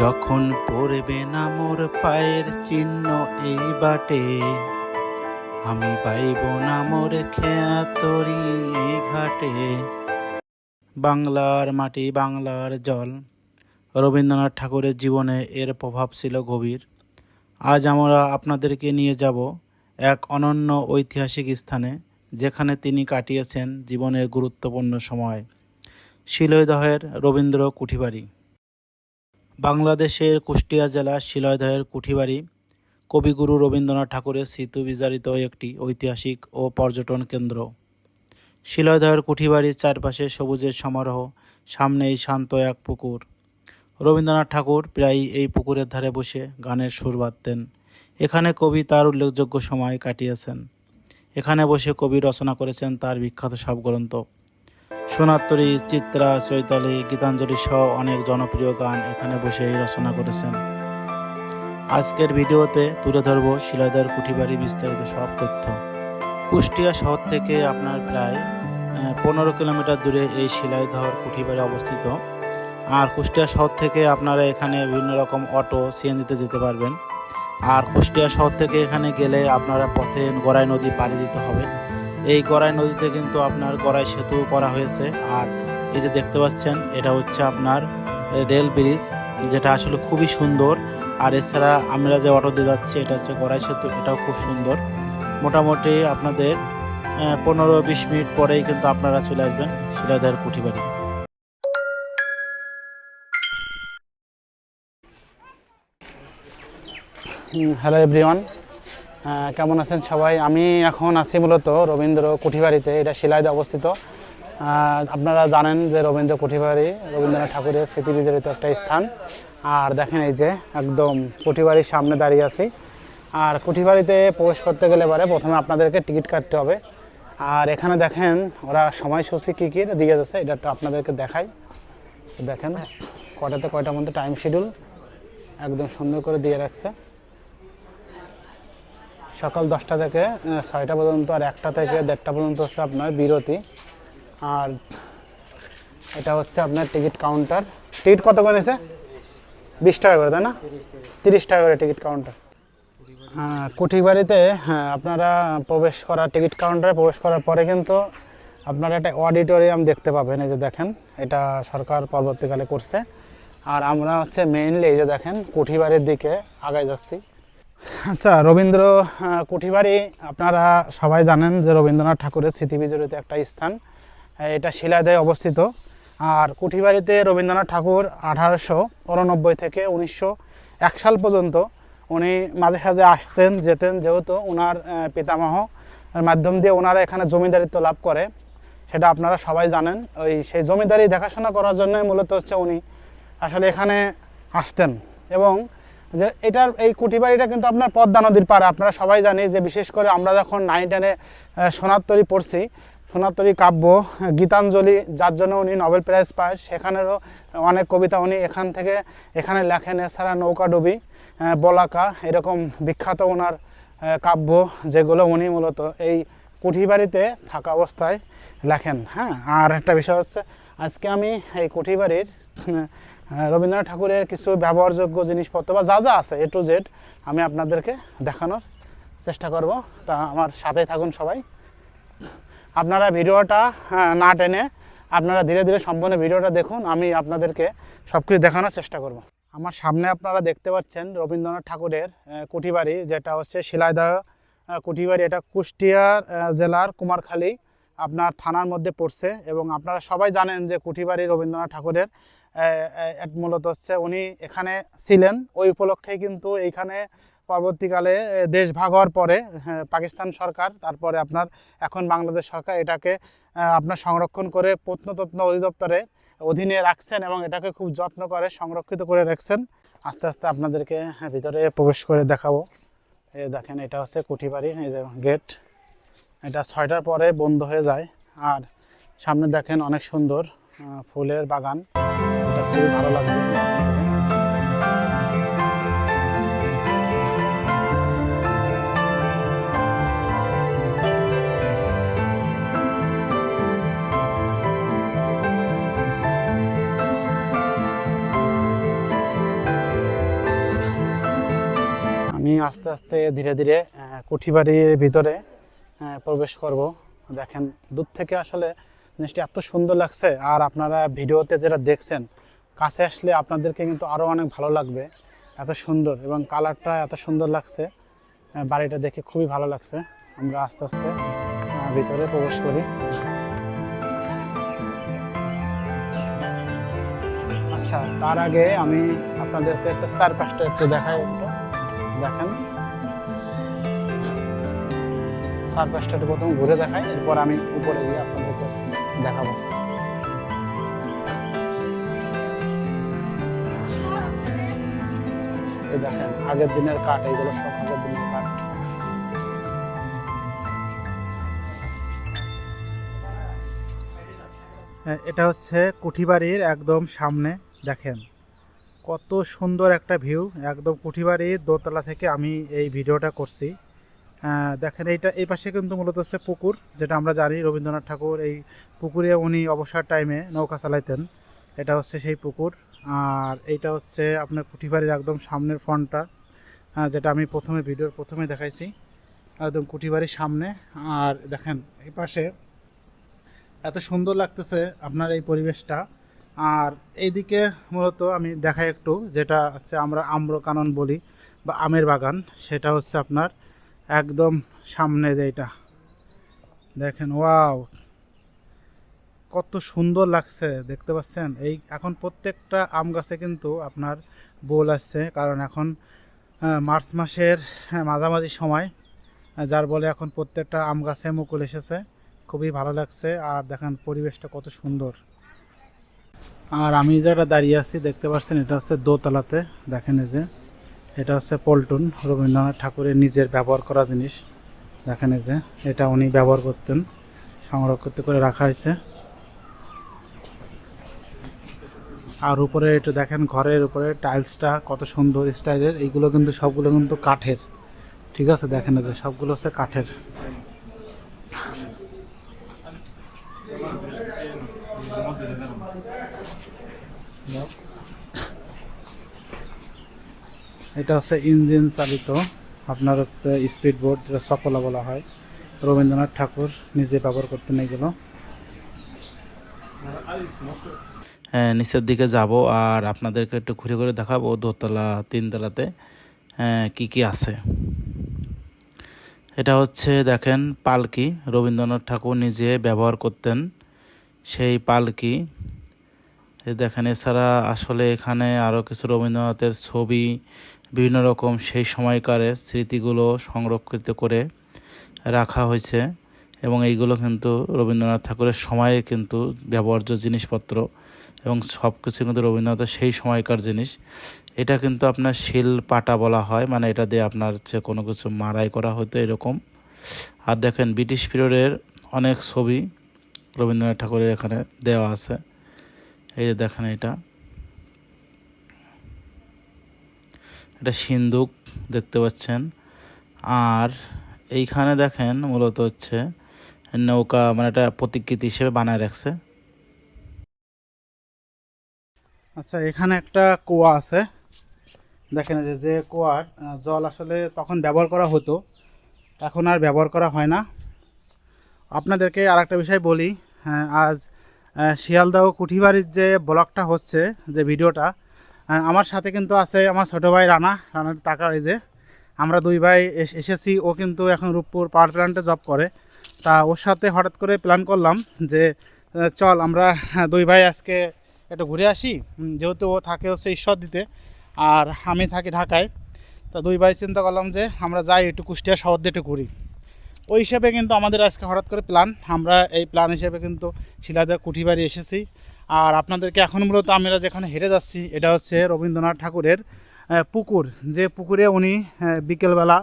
যখন পড়বে না মোর পায়ের চিহ্ন এই বাটে, আমি পাইব না মোর খেয়া তরি এই ঘাটে। বাংলার মাটি, বাংলার জল, রবীন্দ্রনাথ ঠাকুরের জীবনে এর প্রভাব ছিল গভীর। আজ আমরা আপনাদেরকে নিয়ে যাব এক অনন্য ঐতিহাসিক স্থানে, যেখানে তিনি কাটিয়েছেন জীবনের গুরুত্বপূর্ণ সময়। শিলদহের রবীন্দ্র কুঠিবাড়ি। বাংলাদেশের কুষ্টিয়া জেলার শিলদহের কুঠিবাড়ি কবিগুরু রবীন্দ্রনাথ ঠাকুরের স্মৃতি বিজারিত একটি ঐতিহাসিক ও পর্যটন কেন্দ্র। শিলদহের কুঠিবাড়ির চারপাশে সবুজের সমারোহ, সামনেই শান্ত এক পুকুর। রবীন্দ্রনাথ ঠাকুর প্রায়ই এই পুকুরের ধারে বসে গানের সুর বাঁধতেন। এখানে কবি তার উল্লেখযোগ্য সময় কাটিয়েছেন। এখানে বসে কবি রচনা করেছেন তার বিখ্যাত সব গ্রন্থ। সোনাত্তরী, চিত্রা, চৈতালি, গীতাঞ্জলি সহ অনেক জনপ্রিয় গান এখানে বসেই রচনা করেছেন। আজকের ভিডিওতে তুলে ধরব শিলাদার কুঠিবাড়ি বিস্তারিত সব তথ্য। কুষ্টিয়া শহর থেকে আপনার প্রায় পনেরো কিলোমিটার দূরে এই শিলাইদহর কুঠিবাড়ি অবস্থিত। আর কুষ্টিয়া শহর থেকে আপনারা এখানে বিভিন্ন রকম অটো, সিএনজিতে যেতে পারবেন। আর কুষ্টিয়া শহর থেকে এখানে গেলে আপনারা পথে গড়াই নদী পাড়ি দিতে হবে। এই গড়াই নদীতে কিন্তু আপনার গড়াই সেতু করা হয়েছে। আর এই যে দেখতে পাচ্ছেন, এটা হচ্ছে আপনার রেল ব্রিজ, যেটা আসলে খুবই সুন্দর। আর এছাড়া আমরা যে অটোতে যাচ্ছি, এটা হচ্ছে গড়াই সেতু, এটাও খুব সুন্দর। মোটামুটি আপনাদের পনেরো বিশ মিনিট পরেই কিন্তু আপনারা চলে আসবেন শিলাদার কুঠিবাড়ি হ্যালো এভরিওয়ান কেমন আছেন সবাই? আমি এখন আছি মূলত রবীন্দ্র কুঠিবাড়িতে, এটা শিলাইদে অবস্থিত। আপনারা জানেন যে রবীন্দ্র কুঠিবাড়ি রবীন্দ্রনাথ ঠাকুরের স্মৃতি বিজড়িত একটা স্থান। আর দেখেন এই যে একদম কুঠিবাড়ির সামনে দাঁড়িয়ে আছি। আর কুঠিবাড়িতে প্রবেশ করতে গেলে পরে প্রথমে আপনাদেরকে টিকিট কাটতে হবে। আর এখানে দেখেন ওরা সময়সূচি কী কী দিয়ে যাচ্ছে, এটা একটু আপনাদেরকে দেখাই। দেখেন, কটাতে কয়টার মধ্যে টাইম শিডিউল একদম সুন্দর করে দিয়ে রাখছে। সকাল দশটা থেকে ছয়টা পর্যন্ত আর একটা থেকে দেড়টা পর্যন্ত হচ্ছে আপনার বিরতি। আর এটা হচ্ছে আপনার টিকিট কাউন্টার। টিকিট কত করে নিয়েছে? বিশ টাকা করে, তাই না? তিরিশ টাকা করে টিকিট কাউন্টার। হ্যাঁ কুঠিবাড়িতে হ্যাঁ আপনারা প্রবেশ করা টিকিট কাউন্টারে প্রবেশ করার পরে কিন্তু আপনারা একটা অডিটোরিয়াম দেখতে পাবেন, এই যে দেখেন, এটা সরকার পরবর্তীকালে করছে। আর আমরা হচ্ছে মেইনলি এই যে দেখেন, কুঠিবাড়ির দিকে আগায় যাচ্ছি। আচ্ছা রবীন্দ্র কুঠিবাড়ি, আপনারা সবাই জানেন যে রবীন্দ্রনাথ ঠাকুরের স্মৃতি বিজড়িত একটা স্থান। এটা শিলাদয়ে অবস্থিত। আর কুঠিবাড়িতে রবীন্দ্রনাথ ঠাকুর আঠারোশো উননব্বই থেকে উনিশশো এক সাল পর্যন্ত উনি মাঝে সাঝে আসতেন, যেতেন, যেহেতু ওনার পিতামহ মাধ্যম দিয়ে ওনারা এখানে জমিদারিত্ব লাভ করে। সেটা আপনারা সবাই জানেন। ওই সেই জমিদারি দেখাশোনা করার জন্যই মূলত হচ্ছে উনি আসলে এখানে আসতেন। এবং যে এটার এই কুঠিবাড়িটা কিন্তু আপনার পদ্মা নদীর পাড়ে। আপনারা সবাই জানি যে বিশেষ করে আমরা যখন নাইন টেনে সোনাত্তরি পড়ছি সোনাত্তরি কাব্য, গীতাঞ্জলি, যার জন্য উনি নোবেল প্রাইজ পায়, সেখানেরও অনেক কবিতা উনি এখান থেকে, এখানে লেখেন এছাড়া নৌকাডুবি বলাকা, এরকম বিখ্যাত ওনার কাব্য, যেগুলো উনি মূলত এই কুঠিবাড়িতে থাকা অবস্থায় লেখেন। হ্যাঁ আর একটা বিষয় হচ্ছে, আজকে আমি এই কুঠিবাড়ির রবীন্দ্রনাথ ঠাকুরের কিছু ব্যবহারযোগ্য জিনিসপত্র বা যা যা আছে এ টু জেড আমি আপনাদেরকে দেখানোর চেষ্টা করব। তা আমার সাথে থাকুন সবাই। আপনারা ভিডিওটা আহ, না টেনে আপনারা ধীরে ধীরে সম্পূর্ণ ভিডিওটা দেখুন আমি আপনাদেরকে সব কিছু দেখানোর চেষ্টা করব। আমার সামনে আপনারা দেখতে পাচ্ছেন রবীন্দ্রনাথ ঠাকুরের কুঠিবাড়ি যেটা হচ্ছে শিলাইদহ কুঠিবাড়ি এটা কুষ্টিয়ার জেলার কুমারখালী আপনার থানার মধ্যে পড়ছে এবং আপনারা সবাই জানেন যে কুঠিবাড়ি রবীন্দ্রনাথ ঠাকুরের মূলত হচ্ছে উনি এখানে ছিলেন। ওই উপলক্ষেই কিন্তু এইখানে পরবর্তীকালে দেশ ভাগ হওয়ার পরে হ্যাঁ, পাকিস্তান সরকার তারপরে আপনার এখন বাংলাদেশ সরকার এটাকে আপনার সংরক্ষণ করে প্রত্নতত্ন অধিদপ্তরে অধীনে রাখছেন এবং এটাকে খুব যত্ন করে সংরক্ষিত করে রাখছেন। আস্তে আস্তে আপনাদেরকে হ্যাঁ, ভিতরে প্রবেশ করে দেখাবো। এই দেখেন এটা হচ্ছে কুঠিবাড়ি এই যে গেট। এটা ছয়টার পরে বন্ধ হয়ে যায়। আর সামনে দেখেন অনেক সুন্দর ফুলের বাগান। খুবই ভালো লাগবে। যে। আস্তে আস্তে ধীরে ধীরে কুঠিবাড়ির ভিতরে প্রবেশ করব। দেখেন, দূর থেকে আসলে জিনিসটা এত সুন্দর লাগছে। আর আপনারা ভিডিওতে যেটা দেখছেন কাছে আসলে আপনাদেরকে কিন্তু আরও অনেক ভালো লাগবে। এত সুন্দর এবং কালারটা এত সুন্দর লাগছে। বাড়িটা দেখে খুবই ভালো লাগছে। আমরা আস্তে আস্তে ভিতরে প্রবেশ করি। আচ্ছা তার আগে আমি আপনাদেরকে একটা চারপাশটা একটু দেখাই। একটু দেখেন। চারপাশটা একটু প্রথম ঘুরে দেখাই, এরপর আমি উপরে গিয়ে আপনাদেরকে দেখাবো। দেখেন আগের দিনের কাঠ এইগুলো সব আগের দিনের কাঠ। হ্যাঁ, এটা হচ্ছে কুঠিবাড়ির একদম সামনে দেখেন। কত সুন্দর একটা ভিউ একদম কুঠিবাড়ির দোতলা থেকে আমি এই ভিডিওটা করছি। আহ, দেখেন এইটা এই পাশে কিন্তু মূলত হচ্ছে পুকুর যেটা আমরা জানি রবীন্দ্রনাথ ঠাকুর এই পুকুরে উনি অবসর টাইমে নৌকা চালাইতেন। এটা হচ্ছে সেই পুকুর। আর এইটা হচ্ছে আপনার কুঠিবাড়ির একদম সামনের ফ্রন্টটা যেটা আমি প্রথমে ভিডিওর প্রথমে দেখাইছি। একদম কুঠিবাড়ির সামনে। আর দেখেন, এই পাশে এত সুন্দর লাগতেছে আপনার এই পরিবেশটা। আর এইদিকে মূলত আমি দেখাই একটু, যেটা হচ্ছে আমরা আম্রকানন বলি বা আমের বাগান। সেটা হচ্ছে আপনার একদম সামনে যেটা দেখেন, ওয়াও! কত সুন্দর লাগছে দেখতে পাচ্ছেন? এই এখন প্রত্যেকটা আম গাছে কিন্তু আপনার বোল আসছে। কারণ এখন মার্চ মাসের হ্যাঁ, মাঝামাঝি সময় যার বলে এখন প্রত্যেকটা আম গাছে মুকুল এসেছে। খুবই ভালো লাগছে। আর দেখেন পরিবেশটা কত সুন্দর। আর আমি যেটা দাঁড়িয়ে আছি দেখতে পাচ্ছেন এটা হচ্ছে দোতলাতে। দেখেন যে এটা হচ্ছে পল্টন। রবীন্দ্রনাথ ঠাকুরের নিজের ব্যবহার করা জিনিস। দেখেন যে এটা উনি ব্যবহার করতেন সংরক্ষিত করে রাখা হয়েছে। আর উপরে একটু দেখেন ঘরের উপরে টাইলসটা কত সুন্দর স্টাইলের, এইগুলো কিন্তু সবগুলো কিন্তু কাঠের। ঠিক আছে, দেখেন যে সবগুলো হচ্ছে কাঠের। এটা হচ্ছে ইঞ্জিন চালিত, আপনার হচ্ছে স্পিড বোট যেটা সফলা বলা হয়। রবীন্দ্রনাথ ঠাকুর নিজে ব্যবহার করতেন এগুলো। নিচের দিকে যাব আর আপনাদেরকে একটু ঘুরে ঘুরে দেখাবো দোতলা তিনতলাতে হ্যাঁ, কি কি আছে। এটা হচ্ছে দেখেন পালকি রবীন্দ্রনাথ ঠাকুর নিজে ব্যবহার করতেন সেই পালকি। দেখেন এছাড়া আসলে এখানে আরও কিছু রবীন্দ্রনাথের ছবি বিভিন্ন রকম সেই সময়কারের স্মৃতিগুলো সংরক্ষিত করে রাখা হয়েছে এবং এইগুলো কিন্তু রবীন্দ্রনাথ ঠাকুরের সময়ে কিন্তু ব্যবহার্য জিনিসপত্র এবং সব কিছু কিন্তু রবীন্দ্রনাথের সেই সময়কার জিনিস, এটা কিন্তু আপনার শিল পাটা বলা হয় মানে এটা দিয়ে আপনার হচ্ছে কোনো কিছু মারাই করা হতো এরকম। আর দেখেন ব্রিটিশ পিরিয়ডের অনেক ছবি রবীন্দ্রনাথ ঠাকুরের এখানে দেওয়া আছে। এই যে দেখেন এটা। এটা সিন্দুক দেখতে পাচ্ছেন। আর এইখানে দেখেন মূলত হচ্ছে নৌকা মানে একটা প্রতিকৃতি হিসেবে বানায় রাখছে। আচ্ছা এখানে একটা কুয়া আছে। দেখেন যে যে কুয়ার জল আসলে তখন ব্যবহার করা হতো এখন আর ব্যবহার করা হয় না। আপনাদেরকে আর একটা বিষয় বলি হ্যাঁ, আজ শিয়ালদহ কুঠিবাড়ির যে ব্লগটা হচ্ছে যে ভিডিওটা আমার সাথে কিন্তু আছে আমার ছোটো ভাই রানা রানার টাকা এই যে। আমরা দুই ভাই এসেছি ও কিন্তু এখন রূপপুর পাওয়ার প্ল্যান্টে জব করে। তা ওর সাথে হঠাৎ করে প্ল্যান করলাম যে চল আমরা দুই ভাই আজকে একটু ঘুরে আসি। যেহেতু ও থাকে হচ্ছে ঈশ্বর দিতে আর আমি থাকি ঢাকায়, তা দুই ভাই চিন্তা করলাম যে আমরা যাই একটু কুষ্টিয়া শহর দিয়ে একটু ঘুরি। ওই হিসাবে কিন্তু আমাদের আজকে হঠাৎ করে প্ল্যান আমরা এই প্ল্যান হিসেবে কিন্তু শিলাদা কুঠিবাড়ি এসেছি। আর আপনাদেরকে এখন মূলত আমরা যেখানে হেঁটে যাচ্ছি, এটা হচ্ছে রবীন্দ্রনাথ ঠাকুরের পুকুর। যে পুকুরে উনি বিকেলবেলা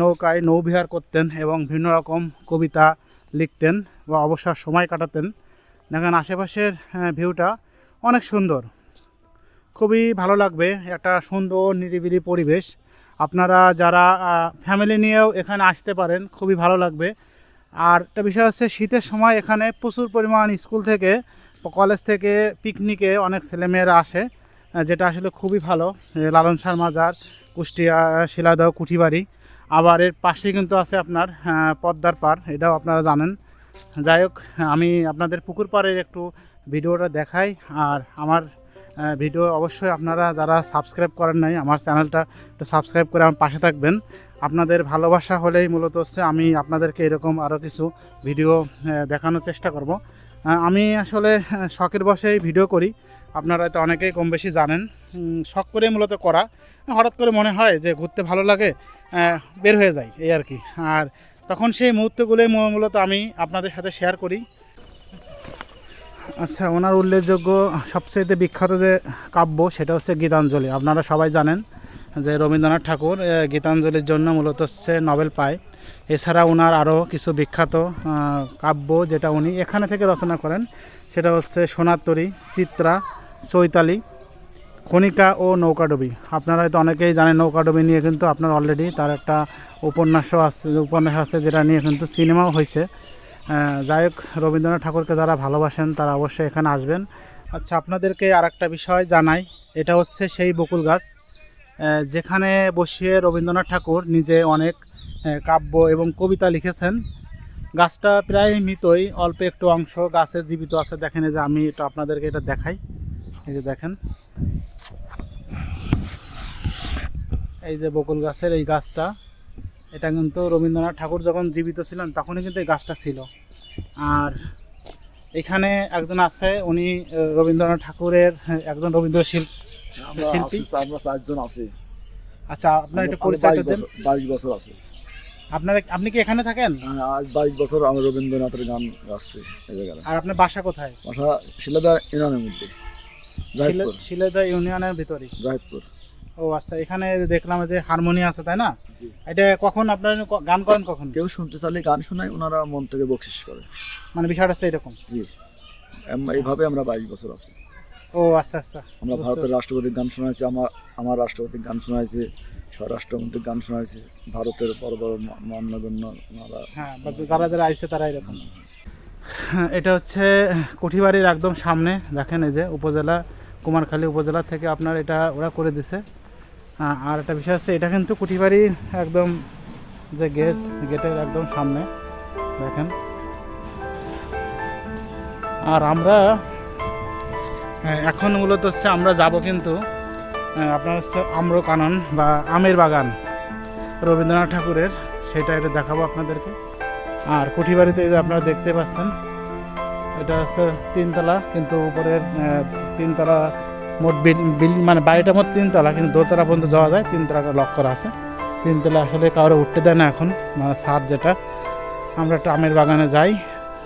নৌকায় নৌবিহার করতেন এবং বিভিন্ন রকম কবিতা লিখতেন বা অবসর সময় কাটাতেন। দেখেন আশেপাশের ভিউটা অনেক সুন্দর। খুবই ভালো লাগবে, একটা সুন্দর নিরিবিলি পরিবেশ। আপনারা যারা ফ্যামিলি নিয়েও এখানে আসতে পারেন, খুবই ভালো লাগবে। আর একটা বিষয় হচ্ছে, শীতের সময় এখানে প্রচুর পরিমাণ স্কুল থেকে, কলেজ থেকে পিকনিকে অনেক ছেলেমেয়েরা আসে যেটা আসলে খুবই ভালো। লালন শাহ মাজার, কুষ্টিয়া, শিলাদহ, কুঠিবাড়ি। আবার এর পাশে কিন্তু আছে আপনার পদ্মার পার এটাও আপনারা জানেন। যাই হোক, আমি আপনাদের পুকুর পাড়ের একটু ভিডিওটা দেখাই আর আমার ভিডিও অবশ্যই আপনারা যারা সাবস্ক্রাইব করেন নাই, আমার চ্যানেলটা একটু সাবস্ক্রাইব করে আমার পাশে থাকবেন। আপনাদের ভালোবাসা হলেই মূলত হচ্ছে আমি আপনাদেরকে এরকম আরও কিছু ভিডিও দেখানোর চেষ্টা করব। আমি আসলে শখের বসেই ভিডিও করি। আপনারা হয়তো অনেকেই কম বেশি জানেন। শখ করে মূলত করা। হঠাৎ করে মনে হয় যে ঘুরতে ভালো লাগে বের হয়ে যায় এই আর কি। আর তখন সেই মুহূর্তগুলোই মূলত আমি আপনাদের সাথে শেয়ার করি। আচ্ছা ওনার উল্লেখযোগ্য সবচেয়ে বিখ্যাত যে কাব্য সেটা হচ্ছে গীতাঞ্জলি। আপনারা সবাই জানেন যে রবীন্দ্রনাথ ঠাকুর গীতাঞ্জলির জন্য মূলত হচ্ছে নোবেল পায়। এছাড়া ওনার আরও কিছু বিখ্যাত কাব্য যেটা উনি এখানে থেকে রচনা করেন, সেটা হচ্ছে সোনারতরী চিত্রা, চৈতালি, খনিকা ও নৌকাডুবি। আপনারা হয়তো অনেকেই জানেন নৌকাডুবি নিয়ে কিন্তু আপনার অলরেডি তার একটা উপন্যাসও আছে, উপন্যাস আছে যেটা নিয়ে কিন্তু সিনেমাও হয়েছে যাই হোক, রবীন্দ্রনাথ ঠাকুরকে যারা ভালোবাসেন, তারা অবশ্যই এখানে আসবেন। আচ্ছা আপনাদেরকে আর একটা বিষয় জানাই। এটা হচ্ছে সেই বকুল গাছ। যেখানে বসিয়ে রবীন্দ্রনাথ ঠাকুর নিজে অনেক কাব্য এবং কবিতা লিখেছেন। গাছটা প্রায় মৃতই, অল্প একটু অংশ গাছে জীবিত আছে। দেখেন যে আমি এটা আপনাদেরকে এটা দেখাই। এই যে দেখেন। এই যে বকুল গাছের এই গাছটা। এটা কিন্তু রবীন্দ্রনাথ ঠাকুর যখন জীবিত ছিলেন তখনই কিন্তু এই গাছটা ছিল। আর এখানে একজন আছে উনি রবীন্দ্রনাথ ঠাকুরের হ্যাঁ, একজন রবীন্দ্র শিল্পী? আমরা চারজন আছি। আচ্ছা আপনার একটু পরিচয় বাইশ দেন। বছর আছে। আপনার আপনি কি এখানে থাকেন? আজ বাইশ বছর আমি রবীন্দ্রনাথের গান গাচ্ছি এই জায়গায় আর আপনার বাসা কোথায়? বাসা শিলাদা ইউনিয়নের মধ্যে শিলেদা ইউনিয়নের ভিতরে জাহিদপুর। ও আচ্ছা এখানে দেখলাম যে হারমোনি আছে তাই না? এটা কখন আপনারা গান করেন কখন? কেউ শুনতে চাইলে গান শোনায় ওনারা মন থেকে বকশিস করে। মানে বিষয়টা হচ্ছে এরকম? জি। এইভাবে আমরা বাইশ বছর আছি। ও আচ্ছা আচ্ছা। আমরা ভারতের রাষ্ট্রপতির গান শোনাইছি আমার আমার রাষ্ট্রপতির গান শোনাইছি স্বরাষ্ট্রমন্ত্রীর গান শোনাইছি ভারতের বড় বড় মান্যগণ্য হ্যাঁ যারা যারা আইছে তারা এরকম। এটা হচ্ছে কুঠিবাড়ির একদম সামনে দেখেন এই যে উপজেলা কুমারখালী উপজেলা থেকে আপনার এটা ওরা করে দিছে। আর একটা বিষয় হচ্ছে এটা কিন্তু কুঠিবাড়ি একদম যে গেট গেটের একদম সামনে দেখেন। আর আমরা হ্যাঁ, এখন মূলত হচ্ছে আমরা যাব কিন্তু আপনার হচ্ছে আম্রকানন বা আমের বাগান রবীন্দ্রনাথ ঠাকুরের সেটা এটা দেখাবো আপনাদেরকে। আর কুঠিবাড়িতে যে আপনারা দেখতে পাচ্ছেন এটা হচ্ছে তিনতলা কিন্তু উপরের তিনতলা মোট বিল, বিল- মানে বাড়িটা মোট তিনতলা কিন্তু দোতলা পর্যন্ত যাওয়া যায় তিনতলাটা লক করা আছে। তিনতলা আসলে কারও উঠতে দেয় না এখন মানে ছাদ যেটা। আমরা একটা আমের বাগানে যাই,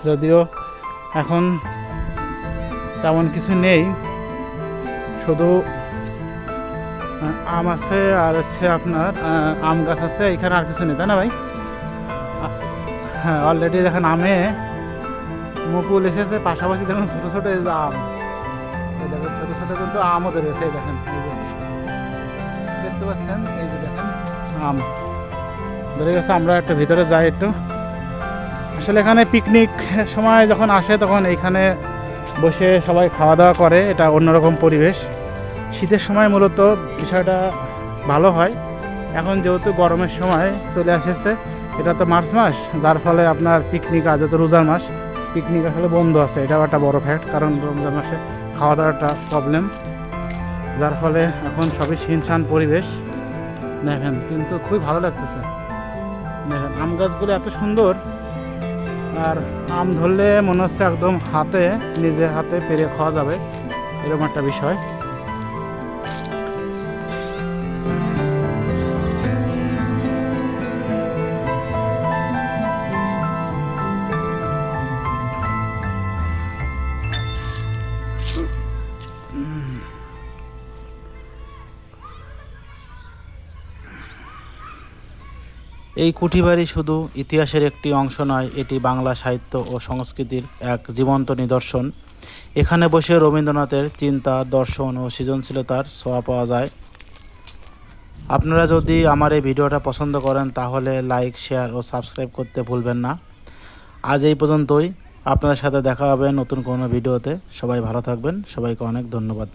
যদিও এখন তেমন কিছু নেই। শুধু আম আছে আর হচ্ছে আপনার আম গাছ আছে, এখানে আর কিছু নেই, তাই না ভাই? হ্যাঁ অলরেডি দেখেন আমে, মুকুল এসেছে, পাশাপাশি দেখুন ছোটো ছোটো আম। দেখেন ছোটো ছোটো কিন্তু আমও ধরেছে এই দেখেন, এই যে। দেখতে পাচ্ছেন? এই যে দেখেন, আম। ধরে গেছে, আমরা একটু ভিতরে যাই একটু। আসলে এখানে পিকনিক সময় যখন আসে, তখন এইখানে বসে সবাই খাওয়া দাওয়া করে, এটা অন্যরকম পরিবেশ। শীতের সময় মূলত বিষয়টা ভালো হয়। এখন যেহেতু গরমের সময় চলে এসেছে এটা তো মার্চ মাস, যার ফলে আপনার পিকনিক আজ তো রোজার মাস। পিকনিক আসলে বন্ধ আছে, এটাও একটা বড় ফ্যাক্ট কারণ রমজান মাসে খাওয়া দাওয়াটা প্রবলেম যার ফলে এখন সবই শিনশান পরিবেশ। দেখেন, কিন্তু খুবই ভালো লাগতেছে। দেখেন, আম গাছগুলো এত সুন্দর, আর আম ধরলে মনে হচ্ছে একদম হাতে, নিজের হাতে পেরে খাওয়া যাবে, এরকম একটা বিষয়। এই কুঠিবাড়ি শুধু ইতিহাসের একটি অংশ নয়, এটি বাংলা সাহিত্য ও সংস্কৃতির এক জীবন্ত নিদর্শন। এখানে বসে রবীন্দ্রনাথের চিন্তা, দর্শন ও সৃজনশীলতার ছোঁয়া পাওয়া যায়। আপনারা যদি আমার এই ভিডিওটা পছন্দ করেন, তাহলে লাইক, শেয়ার ও সাবস্ক্রাইব করতে ভুলবেন না। আজ এই পর্যন্তই। আপনাদের সাথে দেখা হবে নতুন কোনো ভিডিওতে। সবাই ভালো থাকবেন। সবাইকে অনেক ধন্যবাদ।